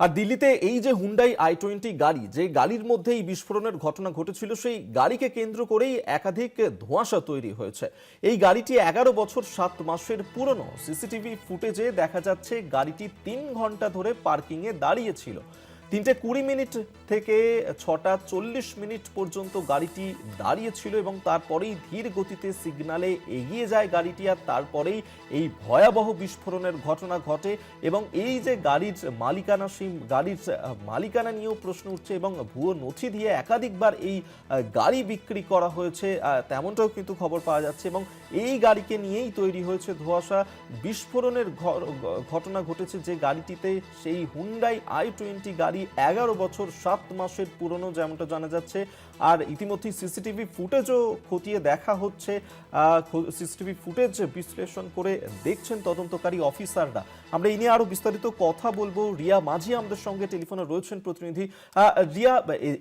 আর দিল্লিতে এই যে হুন্ডাই আই টোয়েন্টি গাড়ি, যে গাড়ির মধ্যে এই বিস্ফোরণের ঘটনা ঘটেছিল, সেই গাড়িকে কেন্দ্র করেই একাধিক ধোঁয়াশা তৈরি হয়েছে। এই গাড়িটি এগারো বছর সাত মাসের পুরনো। সিসিটিভি ফুটেজে দেখা যাচ্ছে গাড়িটি তিন ঘণ্টা ধরে পার্কিংয়ে দাঁড়িয়েছিল তিনটে কুড়ি মিনিট থেকে ছটা চল্লিশ মিনিট পর্যন্ত গাড়িটি দাঁড়িয়েছিল এবং তারপরেই ধীর গতিতে সিগনালে এগিয়ে যায় গাড়িটি আর তারপরেই এই ভয়াবহ বিস্ফোরণের ঘটনা ঘটে এবং এই যে গাড়ির মালিকানা, সেই গাড়ির মালিকানা নিয়েও প্রশ্ন উঠছে এবং ভুয়ো নথি দিয়ে একাধিকবার এই গাড়ি বিক্রি করা হয়েছে তেমনটাও কিন্তু খবর পাওয়া যাচ্ছে এবং এই গাড়িকে নিয়েই তৈরি হয়েছে ধোয়াশা। বিস্ফোরণের ঘটনা ঘটেছে যে গাড়িটিতে সেই হুন্ডাই আই টোয়েন্টি গাড়ি এগারো বছর, সাত মাসের পুরনো যেমনটা জানা যাচ্ছে। আর ইতিমধ্যেই সিসিটিভি ফুটেজও খতিয়ে দেখা হচ্ছে। সিসিটিভি ফুটেজ বিশ্লেষণ করে দেখছেন তদন্তকারী অফিসাররা। আমরা এই নিয়ে আরও বিস্তারিত কথা বলব। রিয়া মাঝি আমাদের সঙ্গে টেলিফোনে রয়েছেন প্রতিনিধি। রিয়া,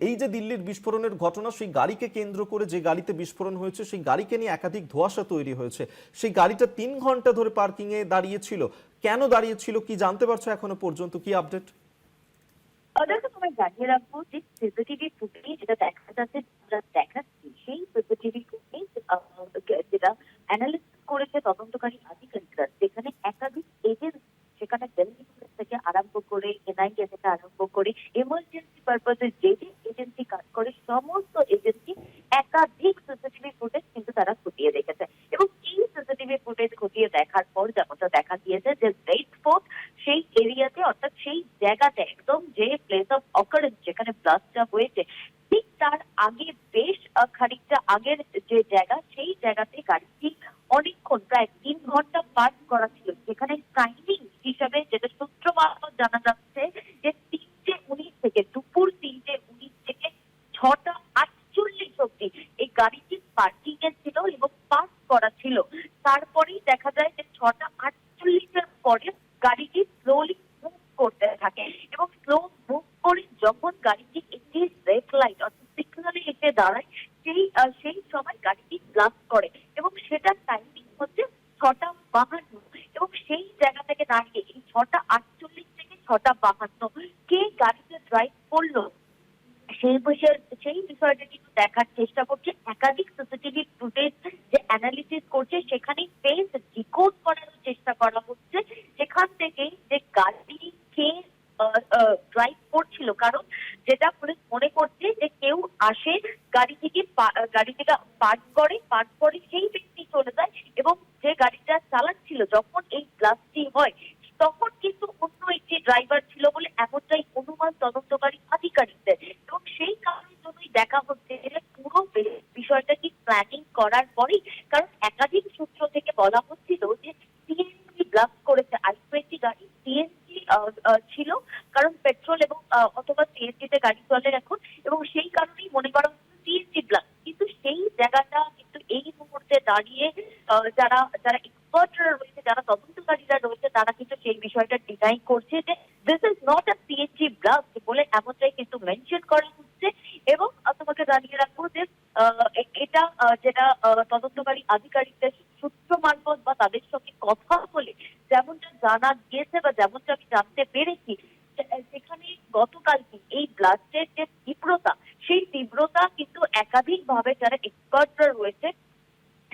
এই যে দিল্লির বিস্ফোরণের ঘটনা, সেই গাড়িকে কেন্দ্র করে যে গাড়িতে বিস্ফোরণ হয়েছে, সেই গাড়িকে নিয়ে একাধিক ধোঁয়াশা তৈরি হয়েছে। সেই গাড়িটা তিন ঘণ্টা ধরে পার্কিং এ দাঁড়িয়েছিল। কেন দাঁড়িয়েছিল, কি জানতে পারছ এখনও পর্যন্ত? কি আপডেট জানিয়ে রাখব যে সিসিটিভি ফুটেজ যেটা দেখা যাচ্ছে দেখাচ্ছি, সেই সিসিটিভি ফুটেজ যেটা করেছে তদন্তকারী আধিকারিকরা, যেখানে একাধিক এজেন্ট সেখানে দিল্লি পুলিশ থেকে আরম্ভ করে এনআইএ থেকে আরম্ভ করে এমার্জেন্সি পারপাসে যে যে এজেন্সি কাজ করে, সমস্ত এজেন্সি একাধিক সিসিটিভি ফুটেজ কিন্তু তারা খতিয়ে দেখেছে এবং এই সিসিটিভি ফুটেজ খতিয়ে দেখার পর যেমনটা দেখা গিয়েছে যে রেড ফোর্ট সেই এরিয়াতে, অর্থাৎ সেই জায়গাতে একদম যে প্লেস অফ অকারেন্স যেখানে ব্লাস্টটা হয়েছে, ঠিক তার আগে বেশ খানিকটা আগের যে জায়গা, সেই জায়গাতে গাড়িটি অনেকক্ষণ, প্রায় তিন ঘণ্টা পার্ক করা ছিল। যেখানে টাইমিং হিসাবে যেটা সূত্র মারফত জানা যাচ্ছে যে তিনটে উনিশ থেকে দুপুর তিনটে উনিশ থেকে ছটা আটচল্লিশ অব্দি এই গাড়িটি পার্কিং এ ছিল এবং পার্ক করা ছিল। তারপরেই দেখা যায় যে ছটা আটচল্লিশের পরে গাড়িটি স্লোলি মুভ করতে থাকে এবং স্লো মুভ করে যখন গাড়িটি একটি রেড লাইট অর্থাৎ সিগনালে এসে দাঁড়ায় সেই আহ, সেই সময় গাড়িটি ব্লাস্ট করে এবং সেটার টাইমিং হচ্ছে ছটা বাহান্ন এবং সেই জায়গা থেকে দাঁড়িয়ে এই ছটা আটচল্লিশ থেকে ছটা বাহান্ন কে গাড়িতে ড্রাইভ করল সেই বিষয়ের সেই বিষয়টা কিন্তু দেখার চেষ্টা করছে একাধিক সিসিটিভি ফুটেজ যে অ্যানালিসিস করছে, সেখানে ফেস ডিকোড করার চেষ্টা করা হচ্ছে সেখান থেকে যে গাড়ি কে ড্রাইভ করছিল। কারণ যেটা পুলিশ মনে করছে যে কেউ আসে গাড়ি থেকে গাড়ি থেকে পার্ক করে পার্ক করে সেই ব্যক্তি চলে যায় এবং যে গাড়িটা চালাচ্ছিল, যখন এই ব্লাস্টটি হয়, তখন কিন্তু অন্য একটি ড্রাইভার ছিল বলে এমনটাই অনুমান তদন্তকারী আধিকারিকদের। এবং সেই কারণের জন্যই দেখা হচ্ছে যে পুরো বিষয়টা কি প্ল্যানিং করার পরেই কারণ একাধিক সূত্র থেকে বলা হচ্ছিল যে সিএনজি ব্লাস্ট করেছে আই টোয়েন্টি গাড়ি সিএনজি ছিল কারণ পেট্রোল এবং আহ, অথবা সিএনজি তে গাড়ি চলে এখন এবং সেই কারণেই মনে করা হচ্ছে সিএনজি ব্লাস্ট কিন্তু সেই জায়গাটা কিন্তু এই মুহূর্তে দাঁড়িয়ে যারা যারা এক্সপার্টরা রয়েছে, যারা তদন্তকারীরা রয়েছে, তারা কিন্তু সেই বিষয়টা ডিনাই করছে যে this is not a CNG blast বলে এমনটাই কিন্তু মেনশন করা হচ্ছে এবং তোমাকে জানিয়ে রাখব যে এটা যেটা তদন্তকারী আধিকারিকদের সূত্র মারফত বা তাদের সঙ্গে কথা বলে যেমনটা জানা গিয়েছে বা যেমনটা আমি জানতে পেরেছি সেখানে গতকাল এই ব্লাস্টের যে তীব্রতা, সেই তীব্রতা কিন্তু একাধিক ভাবে যারা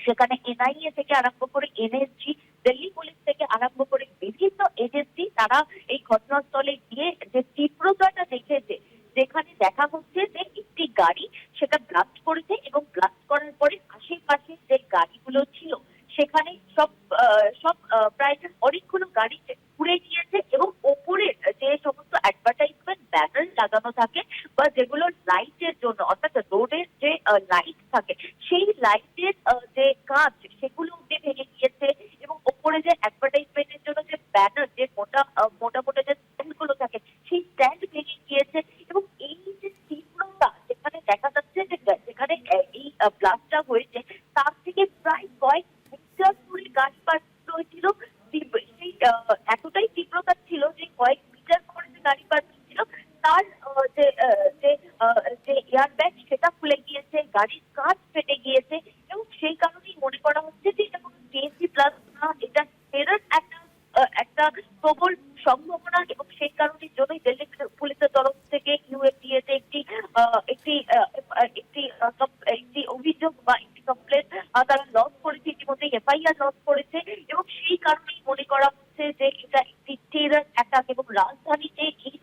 সেখানে এনআইএ থেকে আরম্ভ করে এনএসজি, দিল্লি পুলিশ থেকে আরম্ভ করে বিভিন্ন এজেন্সি তারা এই ঘটনাস্থলে গিয়ে যে তীব্রতাটা দেখেছে, যেখানে দেখা হচ্ছে যে একটি গাড়ি সেটা ব্লাস্ট করেছে এবং ব্লাস্ট করার পরে আশেপাশে যে গাড়িগুলো ছিল, সেখানে সব সব প্রায় অনেকগুলো গাড়ি পুড়ে গিয়েছে এবং ওপরের যে সমস্ত অ্যাডভার্টাইজমেন্ট ব্যানার লাগানো থাকে বা যেগুলো লাইটের জন্য অর্থাৎ রোডের যে লাইট থাকে সেই লাইটের যে কাঁচ সেগুলো উঠে ভেঙে গিয়েছে এবং ওপরে যে অ্যাডভার্টাইজমেন্টের জন্য যে ব্যানার যে মোটা আহ, মোটা মোটা যে স্ট্যান্ডগুলো থাকে সেই স্ট্যান্ড ভেঙে গিয়েছে এবং এই যে তীব্রতা যেখানে দেখা যাচ্ছে যে যেখানে আহ, এই ব্লাস্টটা হয়েছে তার থেকে প্রায় কয়েক মিটার দূরে গাড়ি পার্ক হয়েছিল তীব্র- সেই আহ, এতটাই তীব্রতা ছিল যে কয়েক মিটার করে যে গাড়ি পার্ক ছিল তার আহ, যে আহ, যে আহ, যে এয়ার ব্যাগ সেটা খুলে গিয়েছে গাড়ির কাঁচ ফেটে সেই কারণের জন্যই দিল্লি পুলিশের তরফ থেকে ইউএফডিএ তে একটি আহ, একটি আহ, আহ, একটি আহ, কম- একটি অভিযোগ বা একটি কমপ্লেন তারা লঞ্চ করেছে ইতিমধ্যে এফআইআর লঞ্চ করেছে এবং সেই কারণেই মনে করা হচ্ছে যে এটা একটি টেরার অ্যাটাক এবং রাজধানীতে এই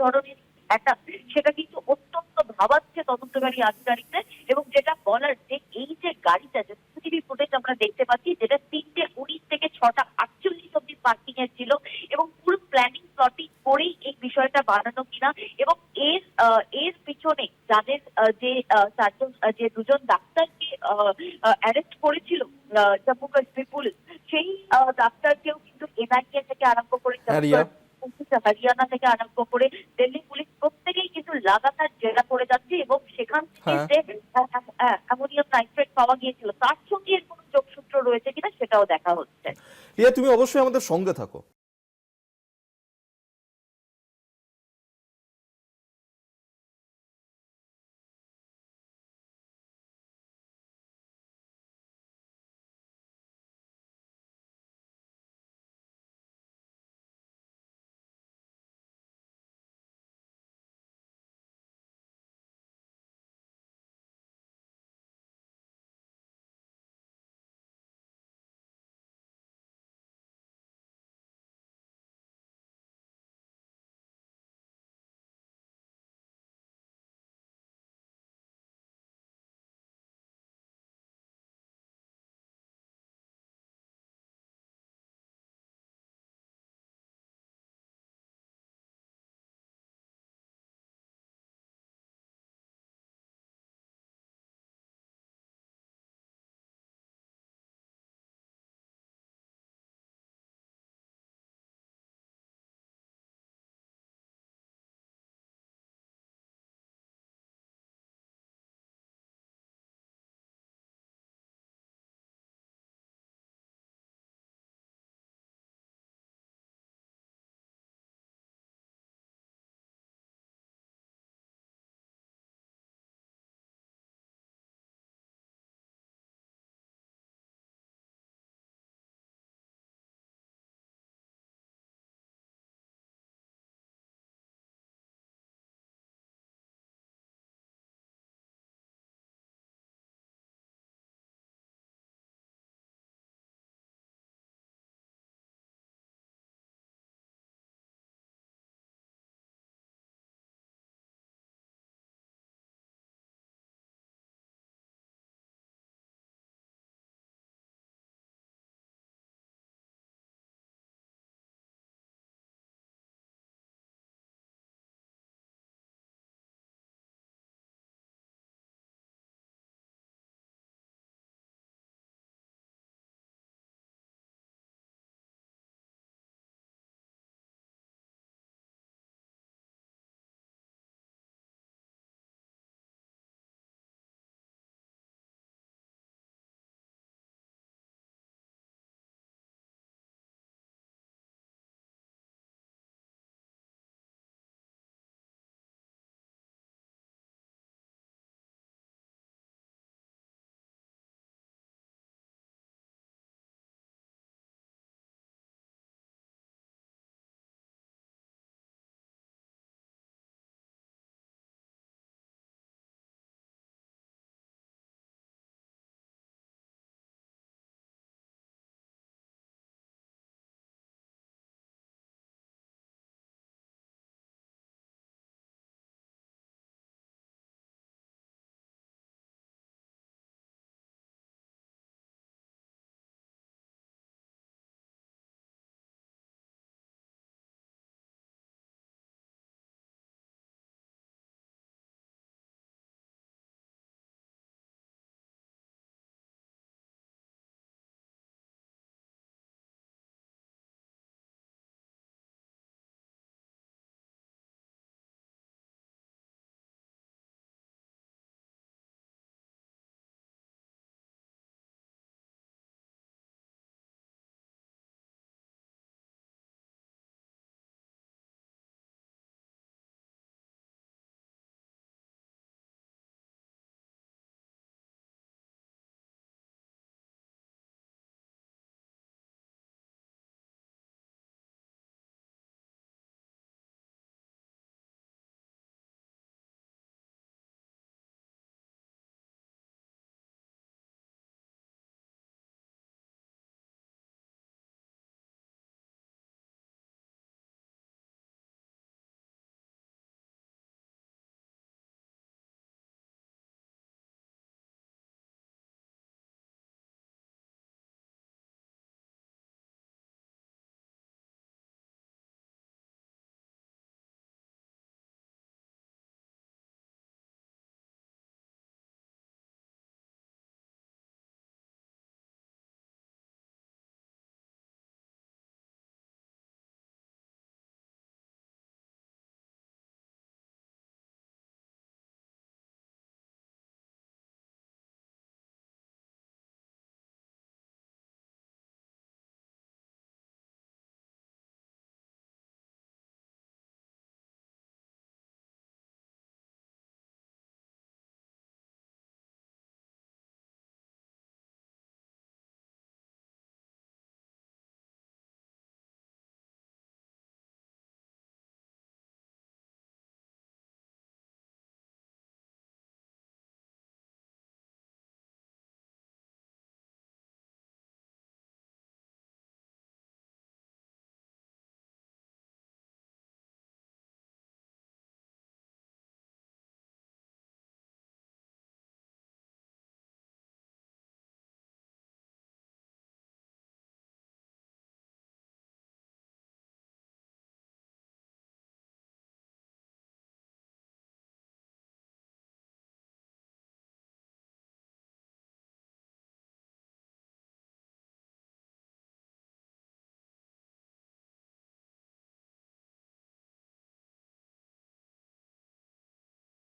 অ্যাটাক সেটা কিন্তু অত্যন্ত ভাবাচ্ছে তদন্তকারী আধিকারিকদের এবং যেটা বলার যে এই যে গাড়িটা যে সিসিটিভি ফুটেজ আমরা দেখতে পাচ্ছি যেটা তিনটে উনিশ থেকে ছটা আটচল্লিশ অব্দি পার্কিং এর ছিল এবং পুরো প্ল্যানিং প্লটিং করেই এই বিষয়টা বানানো কিনা এবং এর এর পিছনে যাদের যে চারজন যে দুজন ডাক্তারকে অ্যারেস্ট করেছিল জম্মু কাশ্মীর পুলিশ সেই ডাক্তারকেও কিন্তু এনআইএ থেকে আরম্ভ করে হ্যাঁ, হরিয়ানা থেকে আরম্ভ করে দিল্লি পুলিশ প্রত্যেকেই কিন্তু লাগাতার জেরা করে যাচ্ছে এবং সেখান থেকে হ্যাঁ। যে অ্যামোনিয়াম নাইট্রেট পাওয়া গিয়েছিল তার সঙ্গে এর কোনো যোগসূত্র রয়েছে কিনা সেটাও দেখা হচ্ছে রিয়া তুমি অবশ্যই আমাদের সঙ্গে থাকো